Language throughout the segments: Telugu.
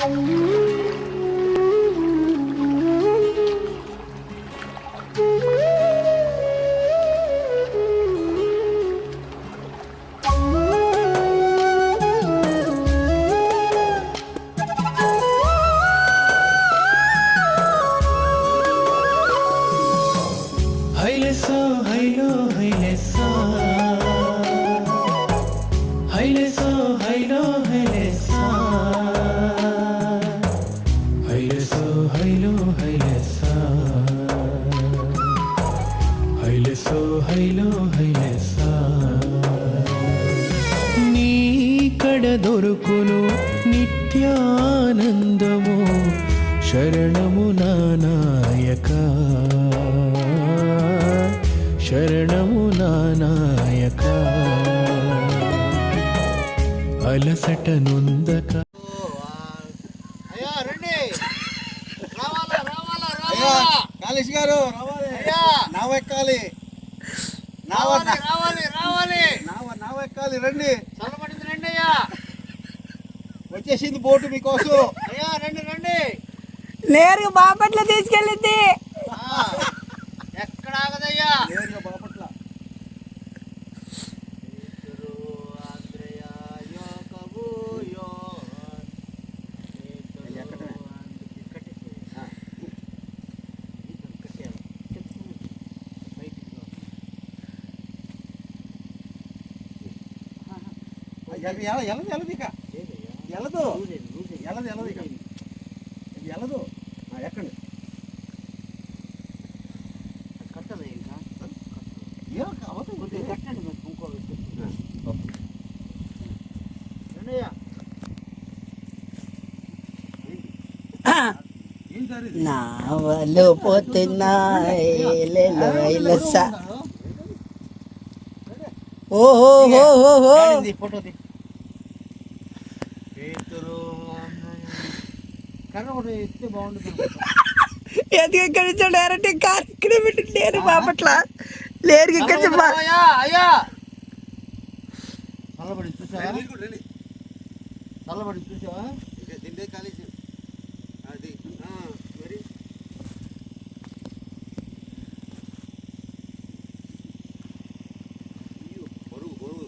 హైలెసో నాయక అలసట నొందక అయ్యా రండి రావాలా రావాలా అయ్యా రావాలా కాళేష్ గారు రావాలి అయ్యా నావ ఎక్కాలి నావ రావాలి రావాలి రావాలి. నావ నావ ఎక్కాలి రండి. చల్లబడింది రండి అయ్యా. వచ్చేసింది బోటు మీకోసం. అయ్యా రండి రండి. నేరుగా బాపట్ల తీసుకెళ్ళింది. ఎక్కడ ఆగదయ్యా? అది కట్టదా ఇంకా ఏ, అవతల కొద్దిగా ఉంది. కట్టండి మరి ఇంకో వ్యక్తి. ఆ, ఓకే. రండయ్యా ఏం సార్ ఇది? నావలు పోతున్నాయి లేలో వైలస. ఓహో ఎందుకు ఇక్కడ నుంచి డైరెక్ట్ కార్ ఇక్కడ పెట్టి లేరు బాపట్ల లేరు ఇక్కడ నుంచి బా- అయ్యా అయ్యా చల్లబడి చూసావా రండి, రండి. చల్లబడి చూసావా ఇక తిండే కాళేష్ అది ఆ, మరి అయ్యో, బరువు బరువు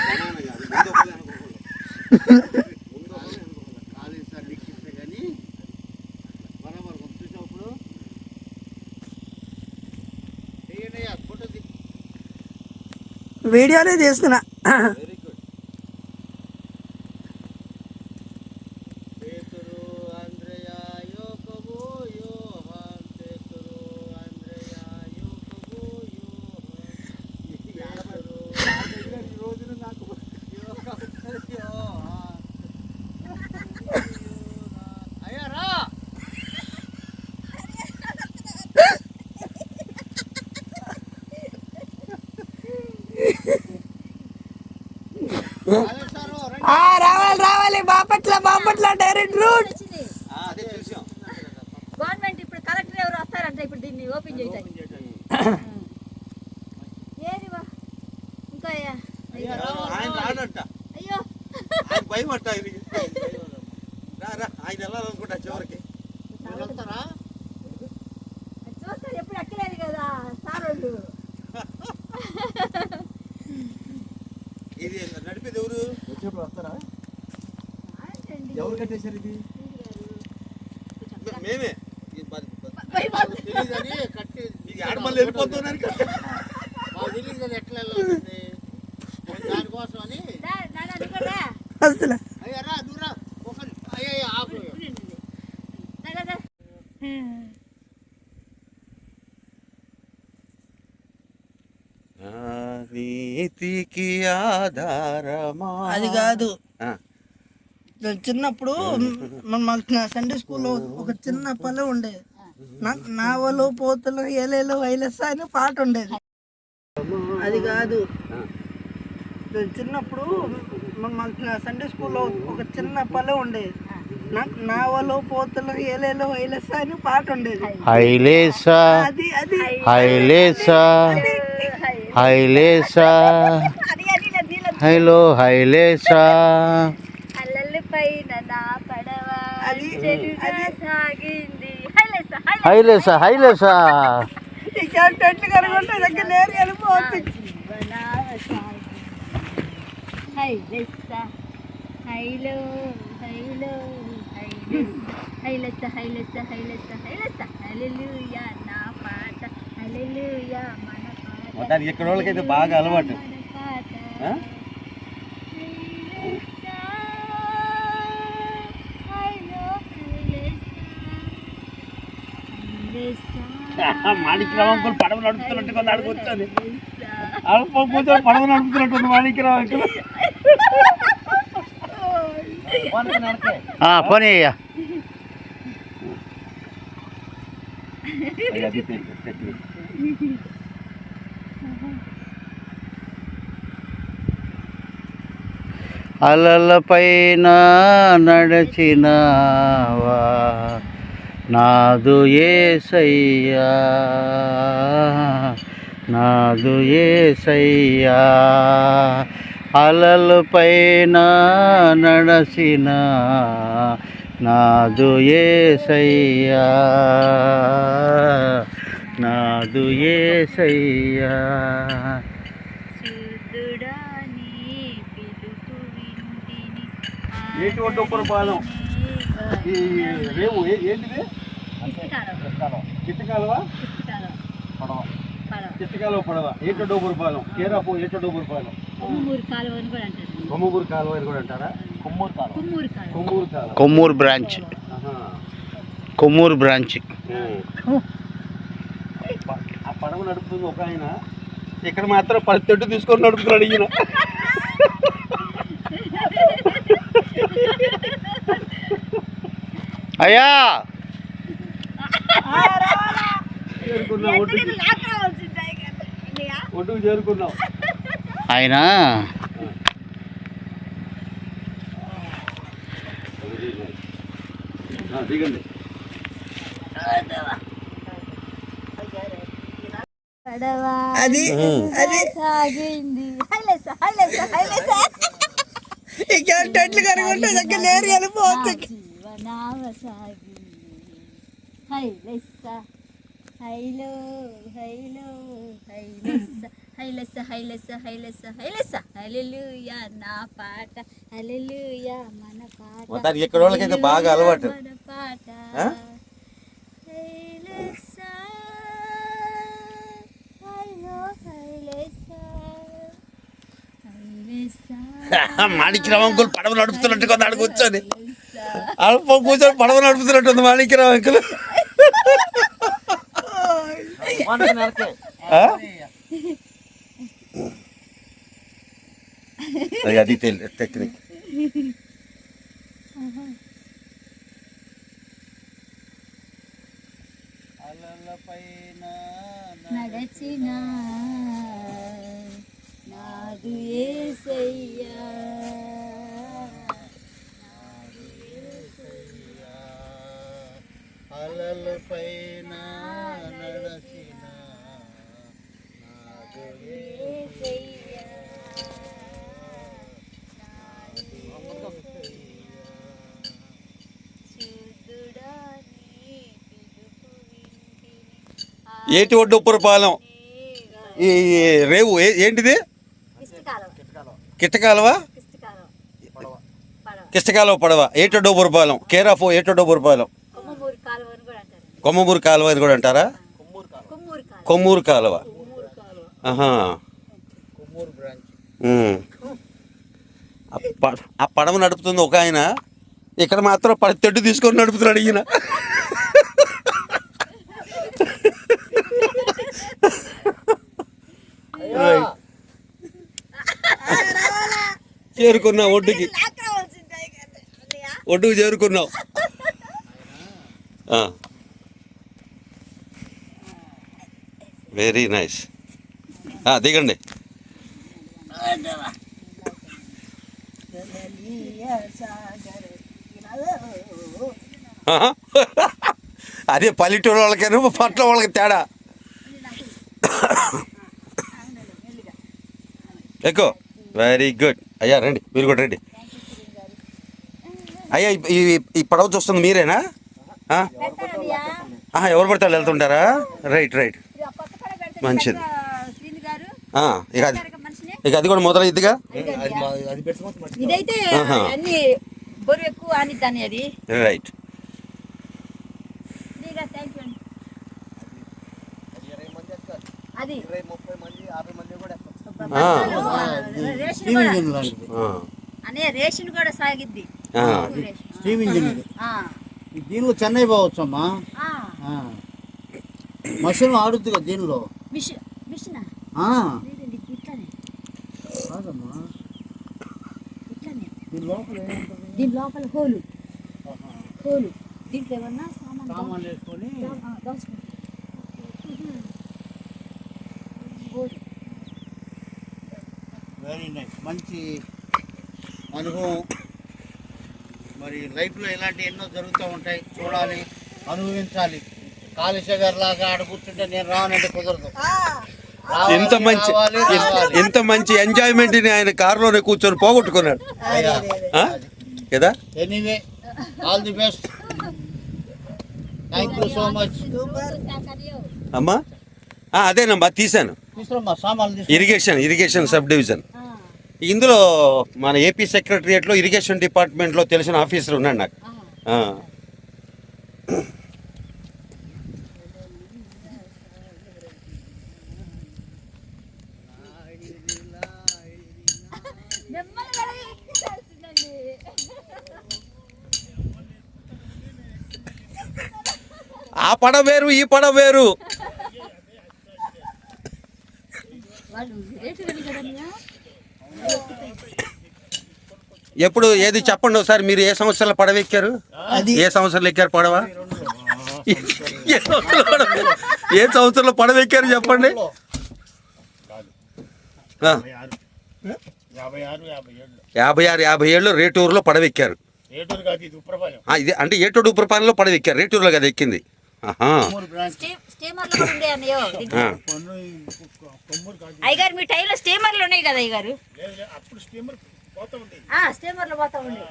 జనాన కాదు, ముందు ఒకళ్ళే అనుకోకూడదు. ముందు ఒకళ్ళే అనుకోకూడదు. కాలేజ్ సార్ లిక్కిస్తే కానీ బరాబర్ కొంచెం చూసావు ఇప్పుడు చేయండి అయ్యా ఫోటో తీ వీడియోనే చేస్తున్నా వెరీ గుడ్ పేతురు ఆంద్రేయ యోకబు యోహాన్ పేతురు ఆంద్రేయ యోకబు యోహాన్ పేతురు ఈ రోజున నాకు యోకబు యోహాన్ అయ్యా రా కాలేజ్ సారు రండి ఆ, రావాలి రావాలి బాపట్ల బాపట్ల గవర్నమెంట్ ఇప్పుడు కలెక్టర్ ఎవరు వస్తారంట ఇప్పుడు దీన్ని ఓపెన్ చేయడానికి ఏది ఇంకా అయ్యా, భయం అంట ఆయనకి రా రా ఆయన వెళ్ళాలనుకుంటా చివరికి. మీరు వెళ్తారా? అది చూస్తే ఎప్పుడు ఎక్కలేదు కదా సార్ వాళ్ళు. ఇది నడిపేది ఎవరు? వచ్చేప్పుడు వస్తారా? ఎవరు కట్టేశారు ఇది? మేమే. వెళ్ళిపోతున్నాను దానికోసం అని. అసలు. అయ్యా ఆపు. నీతికి ఆధారమా? అది కాదు. చిన్నప్పుడు సండే స్కూల్లో ఒక చిన్న పల్లె ఉండేది నా- నావలు పోతలు ఏలేలు వైలెస్ అని పాట ఉండేది. అది కాదు. చిన్నప్పుడు సండే స్కూల్లో ఒక చిన్న పల్లె ఉండేది నావలు పోతలు ఏలేలు వైలెస్ అని పాట ఉండేది. హైలేసా అది అది. హైలేసా హైలేసా. హైలో హైలేసా అల్లల్లి పైన నా పడవ అది చెడుగా సాగింది హైలెస్ హైలేసా టెట్లు దగ్గర లేరు వెళ్ళిపోవచ్చు హైలెస్ హైలో హైలో హైలెస్ హైలెస్ హైలెస్ హైలెస్ హల్లెలూయా నా పాట. హల్లెలూయా మన పాట. మొత్తానికి ఇక్కడ వాళ్ళకైతే బాగా అలవాటు. మాణిక్యరావు అంకుల్ పడవ నడుపుతున్నట్టు వచ్చాను హైలెస్సా. అల్ప కూర్చొని పడవ నడుపుతున్నట్టు మాణిక్యరావు అంకుల్ పోనీ అయ్యా తెలుసు. అలలపైన నడచినావా నాదు ఏసయ్యా. నాదు ఏసయ్యా. అలలపైన నడచిన నాదు ఏసయ్యా. నాదు ఏసయ్యా. శుద్ధుడా నీ పిలుపు వింటిని. ఏంటి ఒడ్డొక్కరు పాదం ఈ రేవు ఏ- ఏంటిది? చిట్టకాలవా పడవ. పడవ. చిట్టకాలవ పడవ. ఏటో డోబురు పాలెం. కేరాపు ఏటో డోబురు పాలెం. కొమ్మూరు కాలువ అని కూడా అంటారు. కొమ్మూరు కాలువ అని కూడా అంటారా? కొమ్మూరు కాలువ. కొమ్మూరు కాలువ. కొమ్మూరు కాలువ. కొమ్మూరు బ్రాంచ్. కొమ్మూరు బ్రాంచ్. ఆ పడవ నడుపుతుంది ఒక ఆయన. ఇక్కడ మాత్రం పది తెడ్డు తీసుకొని నడుపుతున్నాడు ఈయన. అయ్యా! ఒడ్డుకి చేరుకున్నాం. ఆయన ఆ, దిగండి. పడవ అది అది. సాగింది హైలెస్ హైలెస్ హైలెస్ ఇక్కడ టెట్లు కనుకుంటే దగ్గర లేరు వెళ్ళిపోవచ్చు. సాగి హై లెస్స హైలో హైలో హైలెస్ హైలెస్స హైలెస్స హైలెస్ హైలెస్ హల్లెలూయా నా పాట హల్లెలూయా మన పాట మొత్తానికి ఇక్కడ వాళ్ళకైతే బాగా అలవాటు. మన పాట ఆ? హైలో హైలెస్సా, హైలెస్సా, అంకుల్ పడవ నడుపుతున్నట్టుగా అడుగు ఆడికి అల్ప కూర్చొని పడవ నడుపుతున్నట్టు ఉంది మాణిక్యరావు అంకుల్ ఆ? అది- అది తెలి- టెక్నిక్ నడచిన నాదు ఏసయ్యా అలలపైన నడచిన ఏసయ్యా శుద్ధుడా నీ పిలుపు వింటిని ఏటి ఒడ్డు ఉప్పర పాలెం ఈ రేవు ఏంటిది? కిట్టకాలవా కిష్టకాలం. పడవ కిష్టకాలవ పడవ. ఏటో డోబురు పాలెం కేరాఫో ఏటో డోబురు పాలెం కొమ్మూరు కాలువ అని కూడా అంటారు కొమ్మూరు కాలువ అని కూడా అంటారా? కొమ్మూరు కాలువ. ఆ పడవ నడుపుతుంది ఒక ఆయన. ఇక్కడ మాత్రం తెడ్డు తీసుకొని నడుపుతున్నాడు ఈయన. చేరుకున్నాం ఒడ్డుకి. ఒడ్డుకు చేరుకున్నాం వెరీ నైస్. దిగండి. అదే పల్లెటూరు వాళ్ళకేను పట్ల వాళ్ళకి తేడా. ఎక్కువ. Very good. అయ్యా రండి మీరు కూడా రండి. అయ్యా ఈ- ఈ పడవ చూస్తుంది మీరేనా? ఎవరు పడితే వాళ్ళు వెళ్తుంటారా? రైట్ రైట్ ఇది ఆ పక్క పడ పెడితే మంచిది. ఇక అది ఇక అది కూడా మొదలైద్దిగా అది మా- అది పెట్టుకోవచ్చు మంచిది. ఇదైతే. అన్ని బరువు ఎక్కువ అనిద్దాన్ని అది. రైట్ శ్రీగా థ్యాంక్ యూ అండి. అది అనే రేషన్ కూడా సాగిద్ది. ఆ. రేషన్. స్టీమ్ ఇంజిన్ ఇది ఆ, ఈ దీనిలో చెన్నై పోవచ్చమ్మా? ఆ. ఆ. మషిన్ ఆడుద్ది కదా దీనిలో మిషన్ మిషనా ఆ, లేదండి ఇట్లానే కాదమ్మా. దీని లోపల దీని లోపల హోలు. హోలు. దీంట్లో ఏమన్నా సామాన్ వేసుకొని వెరీ నైస్ మంచి అనుభవం. మరి లైఫ్లో ఇలాంటి ఎన్నో జరుగుతూ ఉంటాయి. చూడాలి అనుభవించాలి. కాళేశ్వర గారి లాగా ఆడ కూర్చుంటే నేను రావాలంటే కుదరదు. ఇంత మంచి. ఇంత మంచి ఎంజాయ్మెంట్ని ఆయన కారులోనే కూర్చొని పోగొట్టుకున్నాడు? కదా? Anyway all the best. Thank you so much అమ్మా? అదేనమ్మా తీశాను. తీసుకురా. ఇరిగేషన్ ఇరిగేషన్ సబ్ డివిజన్ ఇందులో మన ఏపీ సెక్రటరియట్లో ఇరిగేషన్ డిపార్ట్మెంట్లో తెలిసిన ఆఫీసర్ ఉన్నాడు నాకు. ఆ పడ వేరు ఈ పడ వేరు. ఎప్పుడు ఏది చెప్పండి ఒకసారి మీరు ఏ సంవత్సరంలో పడవ ఎక్కారు? ఏ సంవత్సరంలో ఎక్కారు పడవ? ఏ సంవత్సరంలో పడవ ఏ సంవత్సరంలో పడవ ఎక్కారు చెప్పండి? యాభై ఆరు యాభై ఏళ్ళు రేటూరులో పడవ ఎక్కారు. ఏటూరు కాదు ఇది ఉప్రపాలెం. ఆ, ఇది అంటే ఏటోడు ఉప్రపాలెంలో పడవ ఎక్కారు. రేటూరులో కదా ఎక్కింది. అయ్యగారు మీ టైంలో స్టీమర్లు ఉన్నాయి కదా అయ్యగారు లేదు లేదు, అప్పుడు స్టీమర్ పోతా ఉండేది ఆ, స్టీమర్లు పోతా ఉండే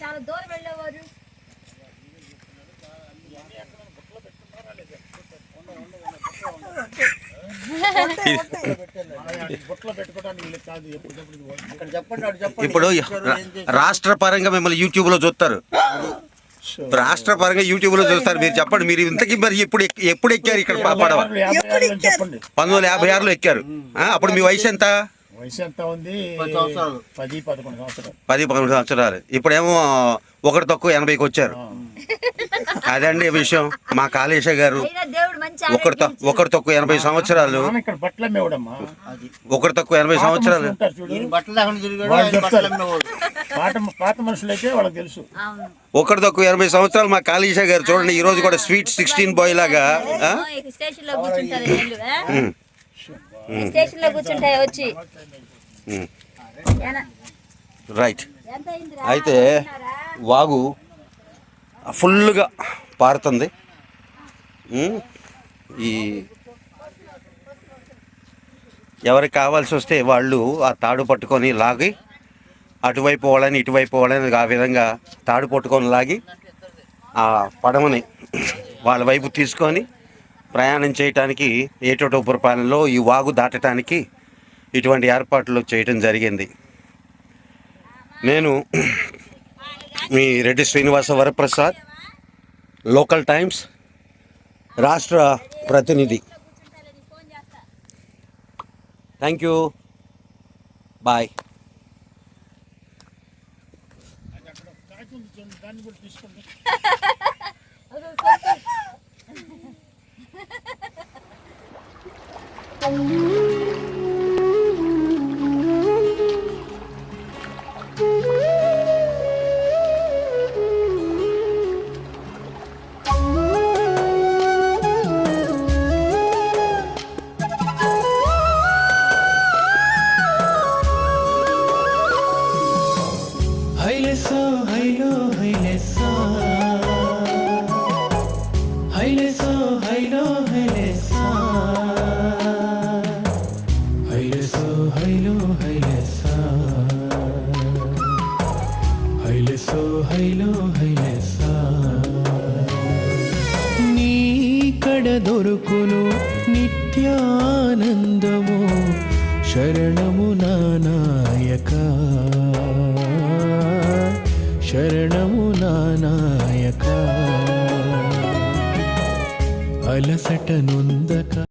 చాలా దూరం వెళ్ళేవారు ఇప్పుడు? రాష్ట్ర పరంగా మిమ్మల్ని యూట్యూబ్లో చూస్తారు. రాష్ట్ర పరంగా యూట్యూబ్లో చూస్తారు. మీరు చెప్పండి మీరు ఇంతకీ మరి ఇప్పుడు ఎక్- ఎప్పుడు ఎక్కారు ఇక్కడ పడవ? పంతొమ్మిది వందల యాభై ఆరులో ఎక్కారు. అప్పుడు మీ వయసు ఎంత? వయసు ఎంత ఉంది? పది సంవత్సరాలు. పది పదకొండు సంవత్సరాలు. పది పదకొండు సంవత్సరాలు. ఇప్పుడేమో ఒకటి తక్కువ ఎనభైకి వచ్చారు. అదండి విషయం. మా కాళేశ గారు అయినా దేవుడు మంచి ఒకటి ఆరోగ్యం తక్కువ ఎనభై సంవత్సరాలు. ఒకటి తక్కువ ఎనభై సంవత్సరాలు. ఒకటి తక్కువ ఎనభై సంవత్సరాలు మా కాళేశ గారు చూడండి ఈ రోజు కూడా స్వీట్ సిక్స్టీన్ బాయ్ లాగా? స్టేషన్లో కూర్చుంటాయి వచ్చి. రైట్? అయితే? వాగు. ఫుల్గా పారుతుంది. ఈ ఎవరికి కావాల్సి వస్తే వాళ్ళు ఆ తాడు పట్టుకొని లాగి అటువైపు పోవాలని ఇటువైపు పోవాలని ఆ విధంగా తాడు పట్టుకొని లాగి ఆ పడవని వాళ్ళ వైపు తీసుకొని ప్రయాణం చేయటానికి ఏటోటోపురపాలెంలో ఈ వాగు దాటటానికి ఇటువంటి ఏర్పాట్లు చేయటం జరిగింది. నేను మీ రెడ్డి శ్రీనివాస వరప్రసాద్ లోకల్ టైమ్స్ రాష్ట్ర ప్రతినిధి thank you bye దిలోహయస నీ కడ దొరుకును నిత్యానందము శరణము నానాయక శరణము నానాయక అలసట నొందక